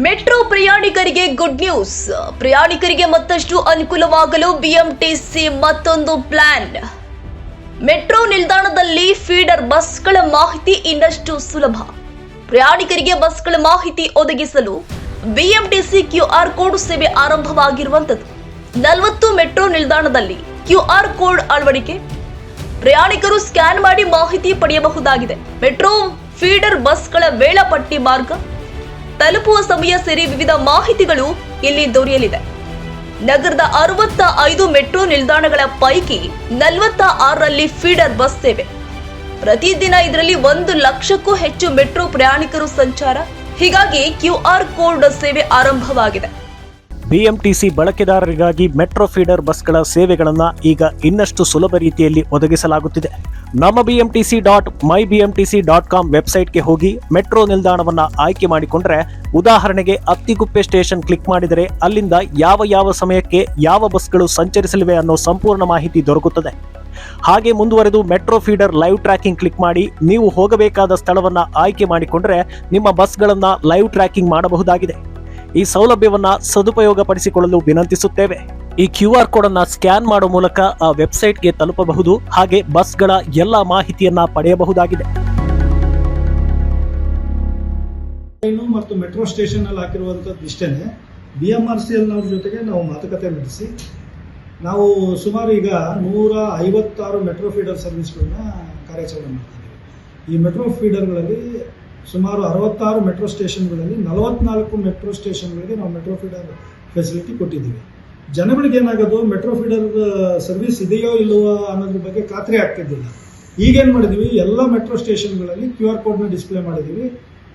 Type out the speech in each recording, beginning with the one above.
Metro ಪ್ರಯಾಣಿಕರಿಗೆ good news. ಪ್ರಯಾಣಿಕರಿಗೆ ಮತ್ತಷ್ಟು ಅನುಕೂಲವಾಗಲು ಬಿಎಂಟಿಸಿ ಮತ್ತೊಂದು ಪ್ಲಾನ್. ಮೆಟ್ರೋ ನಿಲ್ದಾಣದಲ್ಲಿ ಫೀಡರ್ ಬಸ್ಗಳ ಮಾಹಿತಿ ಇನ್ನಷ್ಟು ಸುಲಭ. ಪ್ರಯಾಣಿಕರಿಗೆ ಬಸ್ಗಳ ಮಾಹಿತಿ ಒದಗಿಸಲು ಬಿಎಂಟಿಸಿ ಕ್ಯೂಆರ್ ಕೋಡ್ ಸೇವೆ ಆರಂಭವಾಗಿರುವಂತದ್ದು ನಲವತ್ತು ಮೆಟ್ರೋ ನಿಲ್ದಾಣದಲ್ಲಿ ಕ್ಯೂಆರ್ ಕೋಡ್ ಅಳವಡಿಕೆ. ಪ್ರಯಾಣಿಕರು ಸ್ಕ್ಯಾನ್ ಮಾಡಿ ಮಾಹಿತಿ ಪಡೆಯಬಹುದಾಗಿದೆ. ಮೆಟ್ರೋ, ಫೀಡರ್ ಬಸ್ಗಳ ವೇಳಾಪಟ್ಟಿ ಮಾರ್ಗ. ತಲುಪುವ ಸಮಯ ಸೇರಿ ವಿವಿಧ ಮಾಹಿತಿಗಳು ಇಲ್ಲಿ ದೊರೆಯಲಿದೆ. ನಗರದ ಅರವತ್ತ ಐದು ಮೆಟ್ರೋ ನಿಲ್ದಾಣಗಳ ಪೈಕಿ ನಲವತ್ತ ಆರರಲ್ಲಿ ಫೀಡರ್ ಬಸ್ ಸೇವೆ. ಪ್ರತಿದಿನ ಇದರಲ್ಲಿ ಒಂದು ಲಕ್ಷಕ್ಕೂ ಹೆಚ್ಚು ಮೆಟ್ರೋ ಪ್ರಯಾಣಿಕರು ಸಂಚಾರ. ಹೀಗಾಗಿ ಕ್ಯೂಆರ್ ಕೋಡ್ ಸೇವೆ ಆರಂಭವಾಗಿದೆ. ಬಿಎಂಟಿಸಿ ಬಳಕೆದಾರರಿಗಾಗಿ ಮೆಟ್ರೋ ಫೀಡರ್ ಬಸ್ಗಳ ಸೇವೆಗಳನ್ನು ಈಗ ಇನ್ನಷ್ಟು ಸುಲಭ ರೀತಿಯಲ್ಲಿ ಒದಗಿಸಲಾಗುತ್ತಿದೆ. ನಮ್ಮ BMTC dot my BMTC dot com ವೆಬ್ಸೈಟ್ಗೆ ಹೋಗಿ ಮೆಟ್ರೋ ನಿಲ್ದಾಣವನ್ನು ಆಯ್ಕೆ ಮಾಡಿಕೊಂಡ್ರೆ ಉದಾಹರಣೆಗೆ ಅತ್ತಿಗುಪ್ಪೆ ಸ್ಟೇಷನ್ ಕ್ಲಿಕ್ ಮಾಡಿದರೆ ಅಲ್ಲಿಂದ ಯಾವ ಯಾವ ಸಮಯಕ್ಕೆ ಯಾವ ಬಸ್ಗಳು ಸಂಚರಿಸಲಿವೆ ಅನ್ನೋ ಸಂಪೂರ್ಣ ಮಾಹಿತಿ ದೊರಕುತ್ತದೆ. ಹಾಗೆ ಮುಂದುವರೆದು metro feeder live tracking click ಮಾಡಿ ನೀವು ಹೋಗಬೇಕಾದ ಸ್ಥಳವನ್ನು ಆಯ್ಕೆ ಮಾಡಿಕೊಂಡ್ರೆ ನಿಮ್ಮ ಬಸ್ಗಳನ್ನು ಲೈವ್ ಟ್ರ್ಯಾಕಿಂಗ್ ಮಾಡಬಹುದಾಗಿದೆ. ಈ ಸೌಲಭ್ಯವನ್ನ ಸದುಪಯೋಗ ಪಡಿಸಿಕೊಳ್ಳಲು ವಿನಂತಿಸುತ್ತೇವೆ. ಈ ಕ್ಯೂ ಆರ್ ಕೋಡ್ ಅನ್ನ ಸ್ಕ್ಯಾನ್ ಮಾಡುವ ಮೂಲಕ ಆ ವೆಬ್ಸೈಟ್ಗೆ ತಲುಪಬಹುದು. ಹಾಗೆ ಬಸ್ಗಳ ಎಲ್ಲ ಮಾಹಿತಿಯನ್ನ ಪಡೆಯಬಹುದಾಗಿದೆ. ಮತ್ತು ಮೆಟ್ರೋ ಸ್ಟೇಷನ್ ಅಲ್ಲಿ ಹಾಕಿರುವಂಥದ್ದು ಇಷ್ಟೇನೆ. ಬಿ ಎಂ ಆರ್ ಸಿ ಎಲ್ನವ್ರ ಜೊತೆಗೆ ನಾವು ಮಾತುಕತೆ ನಡೆಸಿ, ನಾವು ಸುಮಾರು ಈಗ ನೂರ ಐವತ್ತಾರು ಮೆಟ್ರೋ ಫೀಡರ್ ಸರ್ವಿಸ್ಗಳನ್ನ ಕಾರ್ಯಾಚರಣೆ ಮಾಡ್ತಾ ಇದ್ದೀವಿ ಈ ಮೆಟ್ರೋ ಫೀಡರ್ಗಳಲ್ಲಿ ಸುಮಾರು ಅರವತ್ತಾರು ಮೆಟ್ರೋ ಸ್ಟೇಷನ್ಗಳಲ್ಲಿ ನಲವತ್ನಾಲ್ಕು ಮೆಟ್ರೋ ಸ್ಟೇಷನ್ಗಳಿಗೆ ನಾವು ಮೆಟ್ರೋ ಫೀಡರ್ ಫೆಸಿಲಿಟಿ ಕೊಟ್ಟಿದ್ದೀವಿ. ಜನಗಳಿಗೆ ಏನಾಗೋದು, ಮೆಟ್ರೋ ಫೀಡರ್ ಸರ್ವಿಸ್ ಇದೆಯೋ ಇಲ್ಲವೋ ಅನ್ನೋದ್ರ ಬಗ್ಗೆ ಖಾತ್ರಿ ಆಗ್ತಿದ್ದಿಲ್ಲ. ಈಗೇನು ಮಾಡಿದ್ವಿ, ಎಲ್ಲ ಮೆಟ್ರೋ ಸ್ಟೇಷನ್ಗಳಲ್ಲಿ ಕ್ಯೂ ಆರ್ ಕೋಡ್ನ ಡಿಸ್ಪ್ಲೇ ಮಾಡಿದ್ದೀವಿ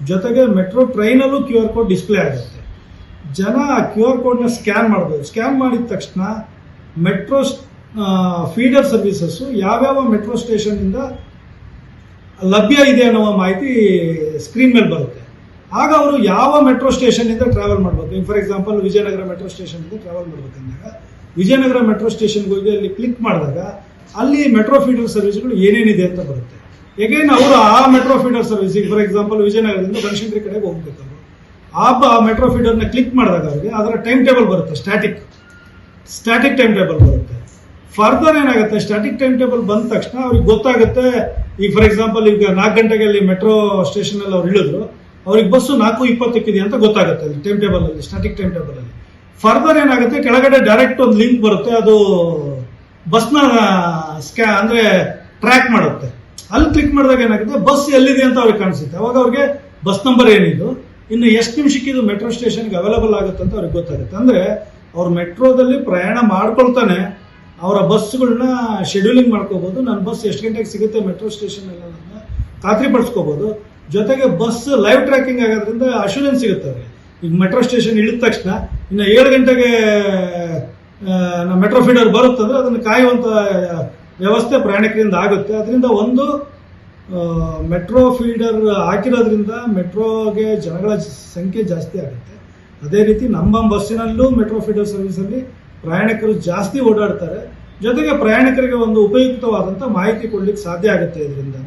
ಜೊತೆಗೆ ಮೆಟ್ರೋ ಟ್ರೈನಲ್ಲೂ ಕ್ಯೂ ಆರ್ ಕೋಡ್ ಡಿಸ್ಪ್ಲೇ ಆಗುತ್ತೆ. ಜನ ಆ ಕ್ಯೂ ಆರ್ ಕೋಡ್ನ ಸ್ಕ್ಯಾನ್ ಮಾಡ್ಬೋದು. ಸ್ಕ್ಯಾನ್ ಮಾಡಿದ ತಕ್ಷಣ ಮೆಟ್ರೋ ಫೀಡರ್ ಸರ್ವಿಸಸ್ಸು ಯಾವ್ಯಾವ ಮೆಟ್ರೋ ಸ್ಟೇಷನ್ನಿಂದ ಲಭ್ಯ ಇದೆ ಅನ್ನೋ ಮಾಹಿತಿ ಸ್ಕ್ರೀನ್ ಮೇಲೆ ಬರುತ್ತೆ. ಆಗ ಅವರು ಯಾವ ಮೆಟ್ರೋ ಸ್ಟೇಷನ್ನಿಂದ ಟ್ರಾವೆಲ್ ಮಾಡಬೇಕು ಫಾರ್ ಎಕ್ಸಾಂಪಲ್ ವಿಜಯನಗರ ಮೆಟ್ರೋ ಸ್ಟೇಷನ್ನಿಂದ ಟ್ರಾವೆಲ್ ಮಾಡಬೇಕಂದಾಗ ವಿಜಯನಗರ ಮೆಟ್ರೋ ಸ್ಟೇಷನ್ಗೆ ಹೋಗಿ ಅಲ್ಲಿ ಕ್ಲಿಕ್ ಮಾಡಿದಾಗ ಅಲ್ಲಿ ಮೆಟ್ರೋ ಫೀಡರ್ ಸರ್ವಿಸ್ಗಳು ಏನೇನಿದೆ ಅಂತ ಬರುತ್ತೆ. ಎಗೇನ್ ಅವರು ಆ ಮೆಟ್ರೋ ಫೀಡರ್ ಸರ್ವಿಸ್ ಈಗ ಫಾರ್ ಎಕ್ಸಾಂಪಲ್ ವಿಜಯನಗರದಿಂದ ಬನಶಂಕರಿ ಕಡೆಗೆ ಹೋಗ್ಬೇಕು ಅವರು. ಆ ಮೆಟ್ರೋ ಫೀಡರ್ನ ಕ್ಲಿಕ್ ಮಾಡಿದಾಗ ಅವರಿಗೆ ಅದರ ಟೈಮ್ ಟೇಬಲ್ ಬರುತ್ತೆ ಸ್ಟ್ಯಾಟಿಕ್ ಸ್ಟ್ಯಾಟಿಕ್ ಟೈಮ್ ಟೇಬಲ್ ಬರುತ್ತೆ. ಫರ್ದರ್ ಏನಾಗುತ್ತೆ? ಸ್ಟ್ಯಾಟಿಕ್ ಟೈಮ್ ಟೇಬಲ್ ಬಂದ ತಕ್ಷಣ ಅವ್ರಿಗೆ ಗೊತ್ತಾಗುತ್ತೆ ಈಗ ಫಾರ್ ಎಕ್ಸಾಂಪಲ್ ಈಗ ನಾಲ್ಕು ಗಂಟೆಗೆ ಅಲ್ಲಿ ಮೆಟ್ರೋ ಸ್ಟೇಷನ್ ಅಲ್ಲಿ ಅವ್ರು ಇಳಿದ್ರು, ಅವ್ರಿಗೆ ಬಸ್ಸು ನಾಲ್ಕು ಇಪ್ಪತ್ತಕ್ಕಿದೆ ಅಂತ ಗೊತ್ತಾಗುತ್ತೆ ಅಲ್ಲಿ ಟೈಮ್ ಟೇಬಲ್ ಅಲ್ಲಿ ಸ್ಟಾಟಿಕ್ ಟೈಮ್ ಟೇಬಲ್ ಅಲ್ಲಿ. ಫರ್ದರ್ ಏನಾಗುತ್ತೆ, ಕೆಳಗಡೆ ಡೈರೆಕ್ಟ್ ಒಂದು ಲಿಂಕ್ ಬರುತ್ತೆ, ಅದು ಬಸ್ನ ಸ್ಕ್ಯಾ ಅಂದ್ರೆ ಟ್ರ್ಯಾಕ್ ಮಾಡುತ್ತೆ. ಅಲ್ಲಿ ಕ್ಲಿಕ್ ಮಾಡಿದಾಗ ಏನಾಗುತ್ತೆ ಬಸ್ ಎಲ್ಲಿದೆ ಅಂತ ಅವ್ರಿಗೆ ಕಾಣಿಸುತ್ತೆ. ಅವಾಗ ಅವ್ರಿಗೆ ಬಸ್ ನಂಬರ್ ಏನಿದು, ಇನ್ನು ಎಷ್ಟು ನಿಮಿಷಕ್ಕೆ ಇದು ಮೆಟ್ರೋ ಸ್ಟೇಷನ್ಗೆ ಅವೈಲಬಲ್ ಆಗುತ್ತೆ ಅಂತ ಅವ್ರಿಗೆ ಗೊತ್ತಾಗುತ್ತೆ. ಅಂದ್ರೆ ಅವ್ರು ಮೆಟ್ರೋದಲ್ಲಿ ಪ್ರಯಾಣ ಮಾಡ್ಕೊಳ್ತಾನೆ ಅವರ ಬಸ್ಗಳನ್ನ ಶೆಡ್ಯೂಲಿಂಗ್ ಮಾಡ್ಕೋಬಹುದು ನನ್ನ ಬಸ್ ಎಷ್ಟು ಗಂಟೆಗೆ ಸಿಗುತ್ತೆ ಮೆಟ್ರೋ ಸ್ಟೇಷನ್ ಎಲ್ಲ ಖಾತ್ರಿ ಪಡಿಸ್ಕೋಬಹುದು ಜೊತೆಗೆ ಬಸ್ ಲೈವ್ ಟ್ರ್ಯಾಕಿಂಗ್ ಆಗೋದ್ರಿಂದ ಅಶೂರೆನ್ಸ್ ಸಿಗುತ್ತೆ ಅವ್ರಿಗೆ. ಈಗ ಮೆಟ್ರೋ ಸ್ಟೇಷನ್ ಇಳಿದ ತಕ್ಷಣ ಇನ್ನು ಏಳು ಗಂಟೆಗೆ ನಮ್ಮ ಮೆಟ್ರೋ ಫೀಡರ್ ಬರುತ್ತಂದ್ರೆ ಅದನ್ನು ಕಾಯುವಂತ ವ್ಯವಸ್ಥೆ ಪ್ರಯಾಣಿಕರಿಂದ ಆಗುತ್ತೆ. ಅದರಿಂದ ಒಂದು ಮೆಟ್ರೋ ಫೀಡರ್ ಹಾಕಿರೋದ್ರಿಂದ ಮೆಟ್ರೋಗೆ ಜನಗಳ ಸಂಖ್ಯೆ ಜಾಸ್ತಿ ಆಗುತ್ತೆ. ಅದೇ ರೀತಿ ನಮ್ಮ ಬಸ್ಸಿನಲ್ಲೂ ಮೆಟ್ರೋ ಫೀಡರ್ ಸರ್ವಿಸಲ್ಲಿ ಪ್ರಯಾಣಿಕರು ಜಾಸ್ತಿ ಓಡಾಡ್ತಾರೆ. ಜೊತೆಗೆ ಪ್ರಯಾಣಿಕರಿಗೆ ಒಂದು ಉಪಯುಕ್ತವಾದಂಥ ಮಾಹಿತಿ ಕೊಡ್ಲಿಕ್ಕೆ ಸಾಧ್ಯ ಆಗುತ್ತೆ ಇದರಿಂದ.